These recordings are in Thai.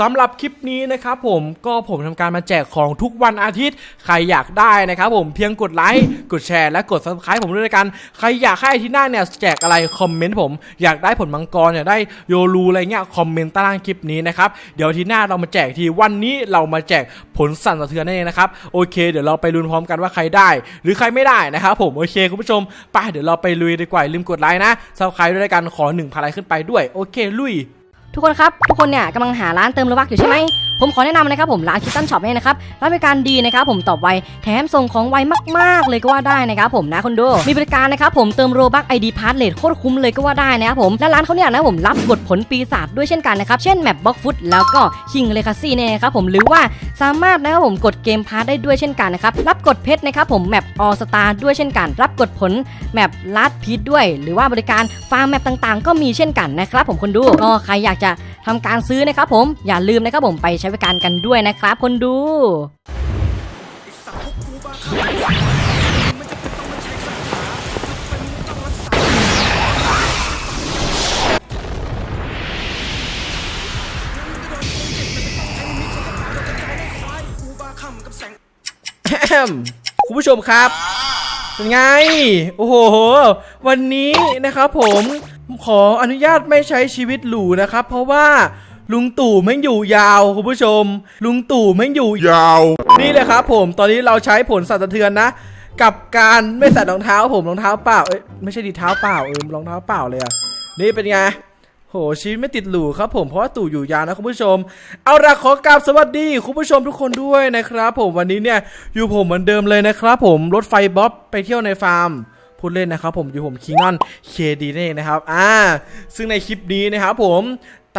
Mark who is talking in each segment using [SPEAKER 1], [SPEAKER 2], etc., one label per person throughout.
[SPEAKER 1] สำหรับคลิปนี้นะครับผมก็ผมทำการมาแจกของทุกวันอาทิตย์ ใครอยากได้นะครับผมเพียงกดไลค์กดแชร์และกด subscribe ผมด้วยกันใครอยากให้อาทิตย์หน้าเนี่ยแจกอะไรคอมเมนต์ผมอยากได้ผลมังกรอยากได้โยรูอะไรเงี้ยคอมเมนต์ใต้ล่างคลิปนี้นะครับเดี๋ยวทิตย์หน้าเรามาแจกทีวันนี้เรามาแจกผลสั่นสะเทือนนั่นเองนะครับโอเค เดี๋ยวเราไปลุ้นพร้อมกันว่าใครได้ หรือใครไม่ได้นะครับผมโอเคคุณผู้ชมไปเดี๋ยวเราไปลุยดีกว่าลืมกดไลค์นะ subscribe ด้วยกันขอ1พันไลค์ขึ้นไปด้วยโอเคลุย
[SPEAKER 2] ทุกคนครับ ทุกคนเนี่ยกำลังหาร้านเติมโลบักอยู่ใช่ไหม ผมขอแนะนำนะครับผมร้านคิตตันช็อปเนี่ยนะครับร้านบริการดีนะครับผมตอบไวแถมส่งของไวมากๆ เลยก็ว่าได้นะครับผมนะคนดูมีบริการนะครับผมเติมโลบักไอดีพาร์ทเลทโคตรคุ้มเลยก็ว่าได้นะครับผมและร้านเขาเนี่ยนะผมรับบทผลปีศาจด้วยเช่นกันนะครับเช่นแมปบล็อกฟุตแล้วก็คิงเลคาซี่เนี่ยนะครับผมหรือว่าสามารถนะครับผมกดเกมพาร์ทได้ด้วยเช่นกันนะครับรับกดเพชรนะครับผมแมปออสตาด้วยเช่นกัน รับกดผลแมปลัดพีทด้วย หรือว่าบริการฟาร์มแมปต่างๆ ก็มีเช่นกันนะครับผมคนดูก็ใครอยากจะทำการซื้อนะครับผมอย่าลืมนะครับผมไปช้บริการกันด้วยนะครับคนดู
[SPEAKER 1] แอมคุณผู้ชมครับเป็นไง โอ้โห วันนี้นะครับผมขออนุญาตไม่ใช้ชีวิตหรูนะครับ เพราะว่า ลุงตู่แม่งอยู่ยาวคุณผู้ชม ลุงตู่แม่งอยู่ยาว นี่เลยครับผมตอนนี้เราใช้ผลสั่นสะเทือนนะ กับการไม่ใส่รองเท้าผมรองเท้าเปล่าเอ้ยไม่ใช่ดีเท้าเปล่าเออรองเท้าเปล่าเลยอะนี่เป็นไงโหชีวิตไม่ติดหรูครับผมเพราะว่าตู่อยู่ยาวนะคุณผู้ชม เอาละขอกราบสวัสดีคุณผู้ชมทุกคนด้วยนะครับ ผมวันนี้เนี่ยอยู่ผมเหมือนเดิมเลยนะครับผมรถไฟบ๊อบไปเที่ยวในฟาร์มพูดเล่นนะครับผมอยู่ผมคิงนอนเคดีนี่นะครับอ่าซึ่งในคลิปนี้นะครับผม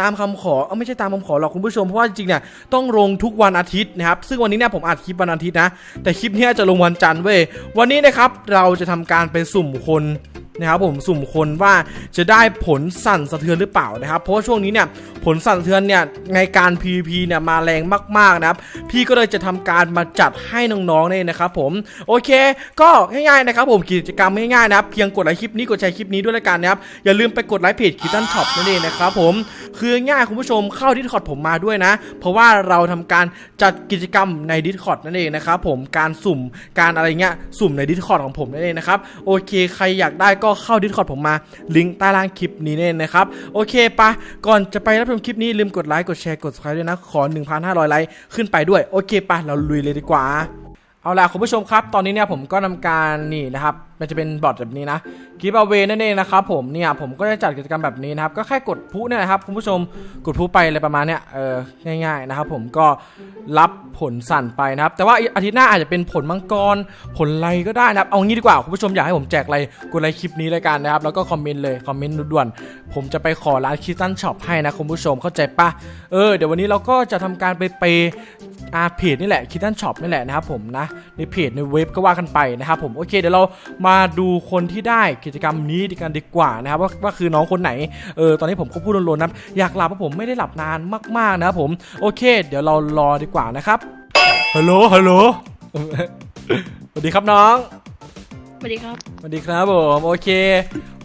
[SPEAKER 1] ตามคำขอเออไม่ใช่ตามคำขอหรอกคุณผู้ชมเพราะว่าจริงๆเนี่ยต้องลงทุกวันอาทิตย์นะครับซึ่งวันนี้เนี่ยผมอัดคลิปวันอาทิตย์นะ แต่คลิปนี้จะลงวันจันทร์เว้ยวันนี้นะครับเราจะทำการไปสุ่มคน นะครับผมสุ่มคนว่าจะได้ผลสั่นสะเทือนหรือเปล่านะครับ เพราะช่วงนี้เนี่ยผลสั่นสะเทือนเนี่ยในการ PVP เนี่ยมาแรงมากๆนะครับ พี่ก็เลยจะทำการมาจัดให้น้องๆเนี่ยนะครับผมโอเค ก็ง่ายๆนะครับผมกิจกรรมง่ายๆนะครับเพียงกดไลค์คลิปนี้กดแชร์คลิปนี้ด้วยละกันนะครับอย่าลืมไปกดไลค์เพจคิตตันช็อปนั่นเองนะครับผมคือง่ายคุณผู้ชมเข้าดิสคอร์ดผมมาด้วยนะ เพราะว่าเราทำการจัดกิจกรรมในดิสคอร์ดนั่นเองนะครับผมการสุ่มการอะไรเงี้ยสุ่มในดิสคอร์ดของผมนั่นเองนะครับโอเคใครอยากได้ก็ก็เข้าดิสคอร์ดผมมา ลิงก์ใต้ล่างคลิปนี้เน่นะครับ โอเคปะก่อนจะไปรับชมคลิปนี้ลืมกดไลค์กดแชร์กด subscribe ด้วยนะ ขอ 1,500 ไลค์ขึ้นไปด้วย โอเคปะเราลุยเลยดีกว่า เอาล่ะคุณผู้ชมครับ ตอนนี้เนี่ยผมก็ทำการนี่นะครับมันจะเป็นบอทแบบนี้นะกิฟต์เอาเวนั่นเองนะครับผมเนี่ยผมก็จะจัดกิจกรรมแบบนี้นะครับ ก็แค่กดพุเนี่ยนะครับคุณผู้ชมกดพุไปอะไรประมาณเนี้ยเออง่าย ๆนะครับ ผมก็รับผลสั่นไปนะครับ แต่ว่าอาทิตย์หน้าอาจจะเป็นผลมังกรผลอะไรก็ได้นะครับ เอางี้ดีกว่าคุณผู้ชมอยากให้ผมแจกอะไรกดไลค์คลิปนี้เลยกันนะครับ แล้วก็คอมเมนต์เลยคอมเมนต์ด่วนๆผมจะไปขอร้านคิสตันช็อปให้นะคุณผู้ชมเข้าใจปะเออเดี๋ยววันนี้เราก็จะทำการไปเปอาเพจนี่แหละคิ t ตันช็อปนี่แหละนะครับผมนะในเพจในเว็บก็ว่ากันไปนะครับผมโอเคเดี๋ยวเรามาดูคนที่ได้กิจกรรมนี้ดีกันดีกว่านะครับว่าว่าคือน้องคนไหนเออตอนนี้ผมก็พูดโลนๆนะอยากหลับเพราะผมไม่ได้หลับนานมากๆนะครับผมโอเค เดี๋ยวเรารอดีกว่านะครับฮัลโหลฮัลโหลสวัสดีครับน้อง
[SPEAKER 3] สวัสดีครับ
[SPEAKER 1] สวัสดีครับผมโอเค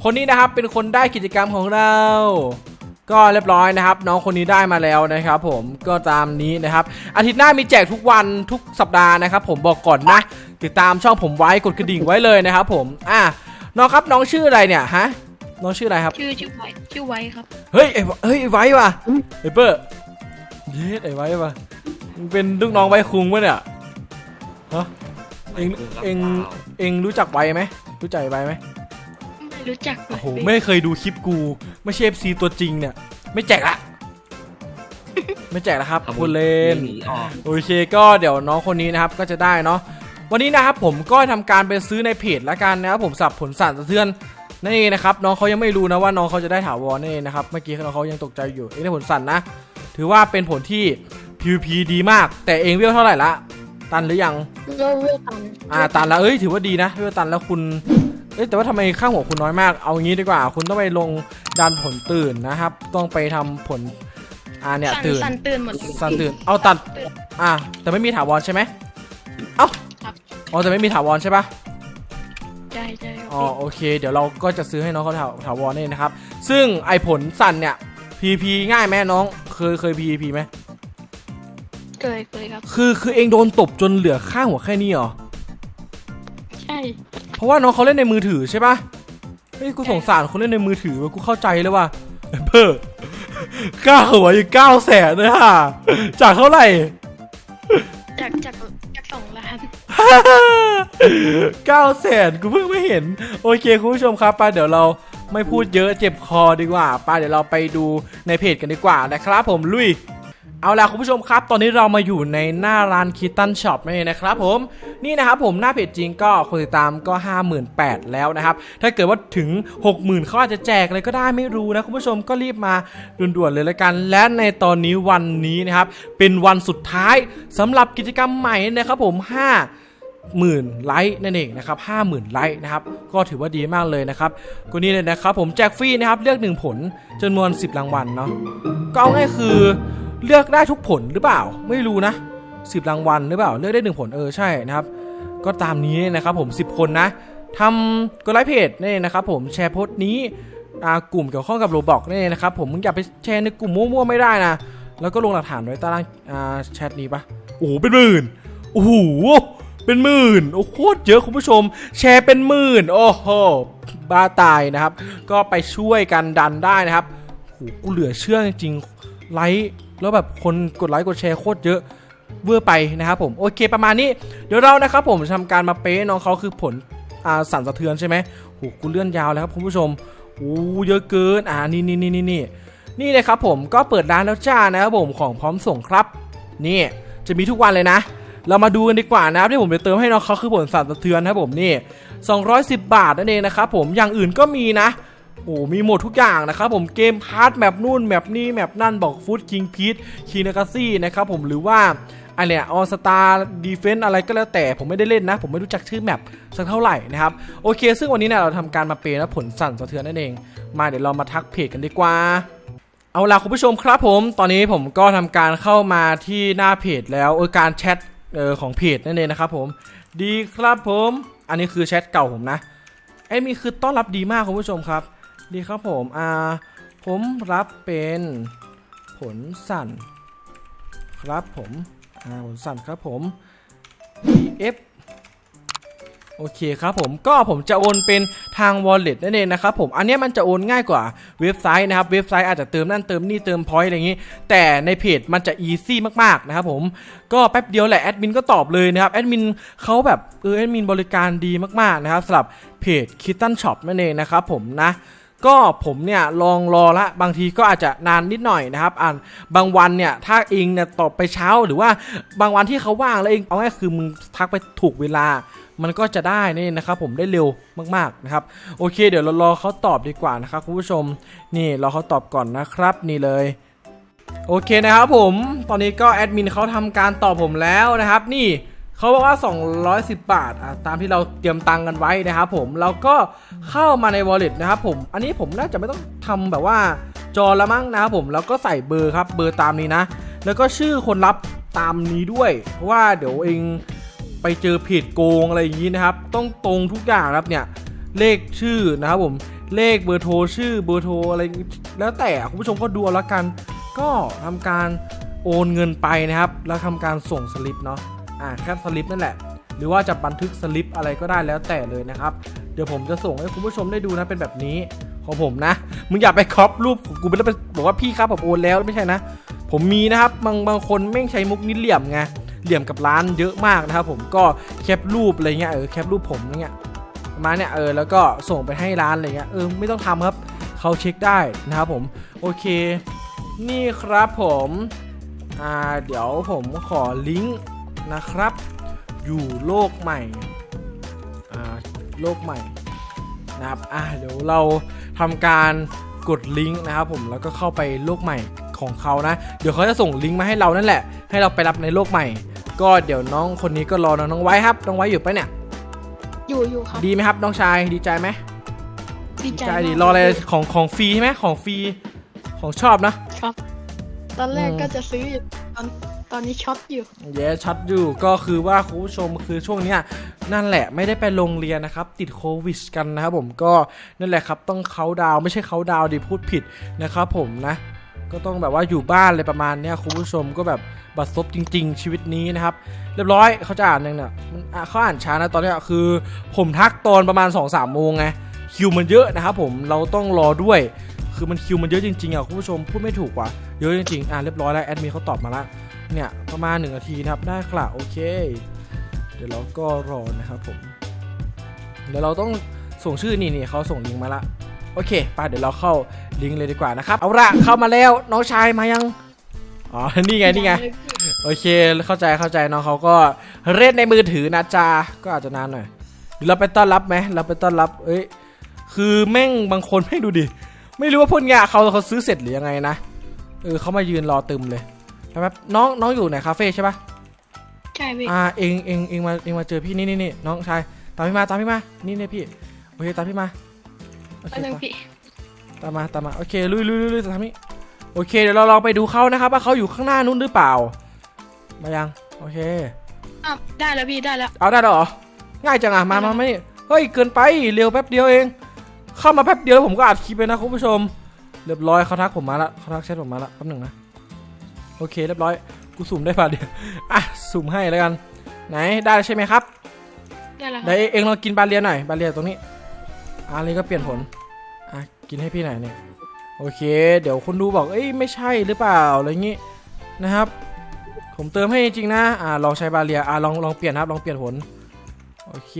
[SPEAKER 1] คนนี้นะครับเป็นคนได้กิจกรรมของเรา ก็เรียบร้อยนะครับ น้องคนนี้ได้มาแล้วนะครับ ผมก็ตามนี้นะครับ อาทิตย์หน้ามีแจกทุกวันทุกสัปดาห์นะครับ ผมบอกก่อนนะ ติดตามช่องผมไว้กดกระดิ่งไว้เลยนะครับผมอะน้องครับน้องชื่ออะไรเนี่ยฮะน้องชื่ออะไรครับ
[SPEAKER 3] ชื่อชื่อไว้ชื่อไว้ครับ
[SPEAKER 1] เฮ้ยไอ้เฮ้ยไอ้ไว้ว่ะไอ้เปอร์เย็ดไอ้ไว้ว่ะมึงเป็นลูกน้องไว้คุงปะเนี่ยฮะเองเองเองรู้จักไว้ไหมรู้จักไอ้ไว้ไหม
[SPEAKER 3] ไม่รู้จักเลย
[SPEAKER 1] โอ้โหไม่เคยดูคลิปกู ไม่ใช่เอฟซีตัวจริงเนี่ย ไม่แจกละไม่แจกแล้วครับพูดเล่น
[SPEAKER 4] หนีออก
[SPEAKER 1] โอเคก็เดี๋ยวน้องคนนี้นะครับก็จะได้เนาะ วันนี้นะครับผมก็ทำการไปซื้อในเพจแล้วกันนะครับผมสับผลสั่นสะเทือนนั่นเองนะครับน้องเขายังไม่รู้นะว่าน้องเขาจะได้ถาวรนั่นเองนะครับเมื่อกี้น้องเขายังตกใจอยู่เองได้ผลสั่นนะ ถือว่าเป็นผลที่ PVP ดีมาก แต่เองเวลเท่าไหร่ละตันหรือยัง
[SPEAKER 3] โลเวลตัน
[SPEAKER 1] อ่าตันแล้วเอ้ยถือว่าดีนะเวลตันแล้วคุณเอ้ยแต่ว่าทำไมข้างหัวคุณน้อยมาก เอางี้ดีกว่า คุณต้องไปลงดันผลตื่นนะครับ ต้องไปทำผลอ่าเนี่ย
[SPEAKER 3] สั่น
[SPEAKER 1] ตื่น
[SPEAKER 3] สั่นตื่นหมดเลย
[SPEAKER 1] สั่นตื่นเอาตัด
[SPEAKER 3] ตื่น
[SPEAKER 1] อ่าแต่ไม่มีถาวรใช่ไหมเอ้า
[SPEAKER 3] ครับ
[SPEAKER 1] อ๋อแต่ไม่มีถาวรใช่ปะ
[SPEAKER 3] ใช่ใช่
[SPEAKER 1] อ๋อโอเค เดี๋ยวเราก็จะซื้อให้น้องเขาถาถาวรนี่นะครับ ซึ่งไอผลสั่นเนี่ย PP ง่ายไหมน้องผเคยเคย PVP ไหม
[SPEAKER 3] เคยเคยครับ
[SPEAKER 1] คือคือเองโดนตบจนเหลือข้างหัวแค่นี้เหรอ
[SPEAKER 3] ใช่
[SPEAKER 1] เพราะว่าน้องเขาเล่นในมือถือใช่ปะเฮ้ยกูสงสารคนเล่นในมือถือเว้ยกูเข้าใจเลยว่าเพ้อเก้าหัวอยู่เก้าแสนเลยฮะจากเท่าไหร่
[SPEAKER 3] จากจาก
[SPEAKER 1] เก้าแสนกูเพิ่งไม่เห็น โอเคคุณผู้ชมครับไปเดี๋ยวเราไม่พูดเยอะเจ็บคอดีกว่าไปเดี๋ยวเราไปดูในเพจกันดีกว่านะครับผมลุยเอาล่ะคุณผู้ชมครับ ตอนนี้เรามาอยู่ในหน้าร้านคิตตันช็อปนั่นเองนะครับผมนี่นะครับผมหน้าเพจจริงก็คนติดตามก็ 58,000 แล้วนะครับ ถ้าเกิดว่าถึง 60,000เขาอาจจะแจกอะไรก็ได้ไม่รู้นะ คุณผู้ชมก็รีบมาด่วนๆเลยละกัน และในตอนนี้วันนี้นะครับ เป็นวันสุดท้ายสำหรับกิจกรรมใหม่นะครับผม 5 หมื่นไลค์นั่นเองนะครับห้าหมื่นไลค์นะครับก็ถือว่าดีมากเลยนะครับก็นี่เลยนะครับผมแจกฟรีนะครับเลือกหนึ่งผลจำนวน 10 รางวัลเนาะก็เอาง่ายคือเลือกได้ทุกผลหรือเปล่าไม่รู้นะ 10 รางวัลหรือเปล่า เลือกได้หนึ่งผลเออใช่นะครับ ก็ตามนี้นะครับผม 10 คนนะทำกดไลค์เพจนี่นะครับผมแชร์โพสต์นี้กลุ่มเกี่ยวข้องกับโรบอกนี่นะครับผมมึงอย่าไปแชร์ในกลุ่มมั่วๆไม่ได้นะแล้วก็ลงหลักฐานไว้ใต้ล่างแชทนี้ปะโอ้โหเป็นหมื่นโอ้โห เป็นหมื่นโอ้โคตรเยอะคุณผู้ชม แชร์เป็นหมื่น โอ้โหบ้าตายนะครับ ก็ไปช่วยกันดันได้นะครับโหกูเหลือเชื่อจริงๆไลค์แล้วแบบคนกดไลค์กดแชร์โคตรเยอะเวอร์ไปนะครับผมโอเคประมาณนี้เดี๋ยวเรานะครับผมทำการมาเป๊ะน้องเขาคือผลอสั่นสะเทือนใช่ไหมโหกูเลื่อนยาวแล้วครับคุณผู้ชมโอ้เยอะเกินอ่านี่นี่นี่นี่นี่นี่เลยครับผมก็เปิดร้านแล้วจ้านะครับผมของพร้อมส่งครับ นี่จะมีทุกวันเลยนะ เรามาดูกันดีกว่านะครับที่ผมจะเติมให้น้องเขาคือผลสั่นสะเทือนนะครับผมนี่ 210 บาทนั่นเองนะครับผมอย่างอื่นก็มีนะโอ้มีหมดทุกอย่างนะครับผมเกมพาร์ทแมปนู่นแมปนี่แมปนั่นบอกฟุตคิงพีทคีนากาซี่นะครับผมหรือว่าอันเนี้ยออสตาดีเฟนต์อะไรก็แล้วแต่ผมไม่ได้เล่นนะ ผมไม่รู้จักชื่อแมปสักเท่าไหร่นะครับ โอเค ซึ่งวันนี้เนี่ยเราทำการมาเปย์แล้วผลสั่นสะเทือนนั่นเอง มาเดี๋ยวเรามาทักเพจกันดีกว่า เอาล่ะคุณผู้ชมครับผม ตอนนี้ผมก็ทำการเข้ามาที่หน้าเพจแล้วเออการแชท เออของเพจนั่นเองนะครับผมดีครับผม อันนี้คือแชทเก่าผมนะไอ้มีคือต้อนรับดีมากคุณผู้ชมครับ ดีครับผมอ่าผมรับเป็นผลสั่น ครับผมอ่าผลสั่นครับผม F โอเคครับผมก็ผมจะโอนเป็นทาง wallet นั่นเองนะครับผมอันนี้มันจะโอนง่ายกว่าเว็บไซต์นะครับเว็บไซต์อาจจะเติมนั่นเติมนี่เติมพอยต์อะไรอย่างนี้ แต่ในเพจมันจะ easy มากๆนะครับผมก็แป๊บเดียวแหละแอดมินก็ตอบเลยนะครับแอดมินเขาแบบเออแอดมินบริการดีมากๆนะครับสำหรับเพจ Kitten Shop นั่นเองนะครับผมนะก็ผมเนี่ยลองรอละบางทีก็อาจจะนานนิดหน่อยนะครับอ่านบางวันเนี่ยถ้าเองเนี่ยตอบไปเช้าหรือว่าบางวันที่เขาว่างแล้วเองเอาง่ายคือมึงทักไปถูกเวลา มันก็จะได้นี่นะครับผมได้เร็วมากๆนะครับโอเค เดี๋ยวเรารอเขาตอบดีกว่านะครับคุณผู้ชมนี่รอเขาตอบก่อนนะครับนี่เลยโอเคนะครับผมตอนนี้ก็แอดมินเขาทำการตอบผมแล้วนะครับนี่เขาบอกว่า 210 บาทอะตามที่เราเตรียมตังค์กันไว้นะครับผมเราก็เข้ามาใน wallet นะครับผมอันนี้ผมน่าจะไม่ต้องทำแบบว่าจอละมั้งนะครับผมแล้วก็ใส่เบอร์ครับเบอร์ตามนี้นะ แล้วก็ชื่อคนรับตามนี้ด้วย เพราะว่าเดี๋ยวเอง ไปเจอเพจโกงอะไรอย่างนี้นะครับ ต้องตรงทุกอย่างครับเนี่ยเลขชื่อนะครับผมเลขเบอร์โทรชื่อเบอร์โทรอะไรแล้วแต่คุณผู้ชมก็ดูเอาละกัน ก็ทำการโอนเงินไปนะครับ แล้วทำการส่งสลิปเนาะอ่าแค่สลิปนั่นแหละ หรือว่าจะบันทึกสลิปอะไรก็ได้แล้วแต่เลยนะครับ เดี๋ยวผมจะส่งให้คุณผู้ชมได้ดูนะเป็นแบบนี้ของผมนะมึงอย่าไปครอปรูปกูไปแล้วไปบอกว่าพี่ครับผมโอนแล้วไม่ใช่นะ ผมมีนะครับบางบางคนแม่งใช้มุกนี้เหลี่ยมไง เหลี่ยมกับร้านเยอะมากนะครับผมก็แคปรูปอะไรเงี้ยเออแคปรูปผมอะไรเงี้ยมาเนี้ยเออแล้วก็ส่งไปให้ร้านอะไรเงี้ยเออไม่ต้องทำครับเขาเช็คได้นะครับผมโอเค นี่ครับผมอ่าเดี๋ยวผมขอลิงก์นะครับ อยู่โลกใหม่อ่าโลกใหม่นะครับอ่าเดี๋ยวเราทำการกดลิงก์นะครับผมแล้วก็เข้าไปโลกใหม่ของเขานะ เดี๋ยวเขาจะส่งลิงก์มาให้เรานั่นแหละ ให้เราไปรับในโลกใหม่ ก็เดี๋ยวน้องคนนี้ก็รอน้องไว้ครับ น้องไว้อยู่ปะเนี่ย
[SPEAKER 3] อยู่อยู่ครับ
[SPEAKER 1] ดีไหมครับน้องชายดีใจไหม
[SPEAKER 3] ดีใจ
[SPEAKER 1] ใจ
[SPEAKER 3] มาก
[SPEAKER 1] ดีรออะไรของของฟรีใช่ไหมของฟรีของชอบนะ
[SPEAKER 3] ครับ ตอนแรก
[SPEAKER 1] อืม
[SPEAKER 3] ก็จะซื้ออยู่ตอนตอนนี้ช็อตอยู่
[SPEAKER 1] เย้ชัดอยู่ก็คือว่าคุณผู้ชมคือช่วงเนี้ยนั่นแหละไม่ได้ไปโรงเรียนนะครับ ติดโควิดกันนะครับผมก็นั่นแหละครับต้องเขาน์ดาวน์ไม่ใช่เขาน์ดาวน์ดิพูดผิดนะครับผมนะ ก็ต้องแบบว่าอยู่บ้านเลยประมาณเนี้ยคุณผู้ชมก็แบบบัดซบจริง ๆ ชีวิตนี้นะครับ เรียบร้อยเขาจะอ่านยังเนี่ยมันอะเขาอ่านช้านะตอนเนี้ยคือ ผมทักตอนประมาณ2อสามโมงไงคิวมันเยอะนะครับผมเราต้องรอด้วย คือมันคิวมันเยอะจริงๆอะคุณผู้ชมพูดไม่ถูกว่ะเยอะจริงๆอะเรียบร้อยแล้วแอดมินเขาตอบมาละเนี่ยประมาณหนึ่งนาทีนะครับได้ครับโอเค เดี๋ยวเราก็รอนะครับผมเดี๋ยวเราต้องส่งชื่อนี่นี่เขาส่งลิงก์มาละโอเคไปเดี๋ยวเราเข้า ลิงก์เลยดีกว่านะครับ เอาละเข้ามาแล้วน้องชายมายัง อ๋อ นี่ไง นี่ไง
[SPEAKER 3] เลยพี่
[SPEAKER 1] โอเค เข้าใจ เข้าใจน้องเขาก็เล่นในมือถือนะจ๊ะก็อาจจะนานหน่อยหรือเราไปต้อนรับไหมเราไปต้อนรับ เอ้ย คือแม่งบางคนไม่ดูดิ ไม่รู้ว่าพวกเนี้ยเขาเขาซื้อเสร็จหรือยังไงนะ เออเขามายืนรอตึมเลยแป๊บๆน้องน้องอยู่ไหนคาเฟ่ใช่ปะ
[SPEAKER 3] ใช่พี่
[SPEAKER 1] อ่า เองเองเองมาเองมาเจอพี่นี่นี่นี่น้องชาย ตามพี่มา ตามพี่มา นี่นี่พี่ โอเค ตามพี่มาโอเค
[SPEAKER 3] อันนึง
[SPEAKER 1] ไป
[SPEAKER 3] พี่
[SPEAKER 1] ตามมาตามมาโอเคลุยลุยลุยลุยตามนี้โอเคเดี๋ยวเราลองไปดูเขานะครับ ว่าเขาอยู่ข้างหน้านู้นหรือเปล่า มายังโอเค
[SPEAKER 3] อะได้แล้วพี่ได้แล้ว
[SPEAKER 1] เอาได้แล้วเหรอง่ายจังอะมามามานี่เฮ้ยเกินไปเร็วแป๊บเดียวเอง เข้ามาแป๊บเดียวแล้วผมก็อัดคลิปไปนะคุณผู้ชม เรียบร้อยเขาทักผมมาละเขาทักแชทผมมาละแป๊บหนึ่งนะโอเคเรียบร้อยกูสุ่มได้ป่ะเดียวอะสุ่มให้แล้วกัน ไหนได้ใช่ไหมครับ
[SPEAKER 3] ได้แล้วค
[SPEAKER 1] เดี๋
[SPEAKER 3] รั
[SPEAKER 1] ยว
[SPEAKER 3] บ
[SPEAKER 1] เองลองกินบาเลียหน่อยบาเลียตรงนี้อะอันนี้ก็เปลี่ยนผลอะ กินให้พี่หน่อยเนี่ยโอเค เดี๋ยวคนดูบอกเอ้ยไม่ใช่หรือเปล่าอะไรอย่างงี้นะครับ ผมเติมให้จริงๆนะอ่าลองใช้บาเลียอ่าลองลองเปลี่ยนครับลองเปลี่ยนผลโอเค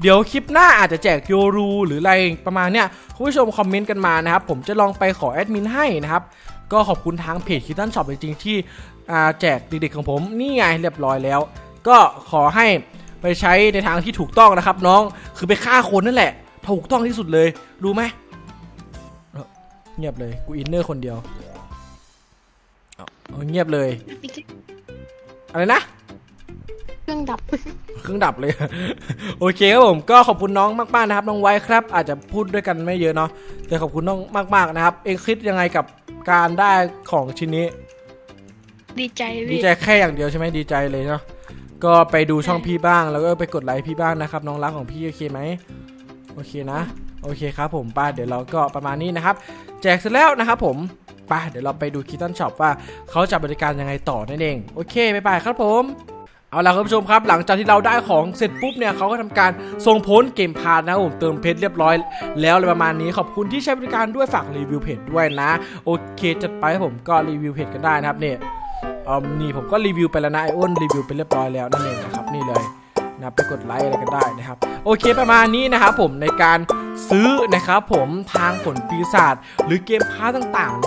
[SPEAKER 1] เดี๋ยวคลิปหน้าอาจจะแจกโยรูหรืออะไรประมาณเนี้ยคุณผู้ชมคอมเมนต์กันมานะครับ ผมจะลองไปขอแอดมินให้นะครับ ก็ขอบคุณทางเพจคิตันช็อปจริงๆที่อ่าแจกเด็กๆของผมนี่ไงเรียบร้อยแล้ว ก็ขอให้ไปใช้ในทางที่ถูกต้องนะครับ น้องคือไปฆ่าคนนั่นแหละ ถูกต้องที่สุดเลยรู้ไหม เงียบเลยกูอินเนอร์คนเดียวเอาเอาเงียบเลย อะไรนะ
[SPEAKER 3] เครื่องดับ
[SPEAKER 1] เครื่องดับเลย โอเคครับผมก็ขอบคุณน้องมากๆนะครับน้องไว้ครับ อาจจะพูดด้วยกันไม่เยอะเนาะแต่ขอบคุณน้องมากๆนะครับ เองคิดยังไงกับการได้ของชิ้นนี้
[SPEAKER 3] ดีใจ
[SPEAKER 1] ดี
[SPEAKER 3] พี่
[SPEAKER 1] ใจแค่อย่างเดียวใช่ไหมดีใจเลยเนาะก็ไปดูช่องพี่บ้างแล้วก็ไปกดไลค์พี่บ้างนะครับ น้องรักของพี่โอเคไหมโอเคนะ โอเคครับผมป้าเดี๋ยวเราก็ประมาณนี้นะครับ แจกเสร็จแล้วนะครับผมป้าเดี๋ยวเราไปดูคิตตันช็อปว่าเขาจะบริการยังไงต่อนั่นเอง โอเคบ๊ายบายครับผมเอาล่ะคุณผู้ชมครับ หลังจากที่เราได้ของเสร็จปุ๊บเนี่ยเขาก็ทำการส่งพ้นเกมพาร์นะผมเติมเพชรเรียบร้อย แล้วอะไรประมาณนี้ขอบคุณที่ใช้บริการด้วยฝากรีวิวเพจด้วยนะ โอเคจัดไปผมก็รีวิวเพจกันได้นะครับเนี่ยเออนี่ผมก็รีวิวไปแล้วนะไออ้นรีวิวไปเรียบร้อยแล้วนั่นเองนะครับ นี่เลยนะไปกดไลค์อะไรกันได้นะครับโอเคประมาณนี้นะครับผมในการซื้อนะครับผมทางผลปีศาจหรือเกมพาร์ต่างๆใน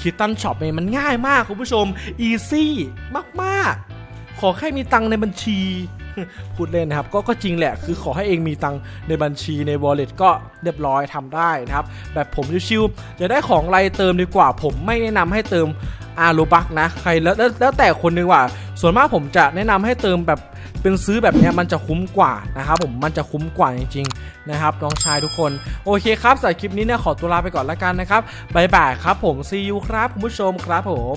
[SPEAKER 1] คิตตันช็อปเนี่ยมันง่ายมากคุณผู้ชมอีซี่มากๆ ขอแค่มีตังในบัญชี พูดเล่นนะครับก็ก็จริงแหละคือขอให้เองมีตังในบัญชีใน wallet ก็เรียบร้อยทำได้นะครับ แบบผมชิวๆจะได้ของอะไรเติมดีกว่า ผมไม่แนะนำให้เติมอาโลบักนะใครแล้วแล้วแล้วแต่คนนึงว่า ส่วนมากผมจะแนะนำให้เติมแบบเป็นซื้อแบบนี้มันจะคุ้มกว่านะครับผมมันจะคุ้มกว่าจริงๆนะครับน้องชายทุกคนโอเคครับสำหรับคลิปนี้เนี่ยขอตัวลาไปก่อนละกันนะครับบายบายครับผมซีอูครับคุณผู้ชมครับผม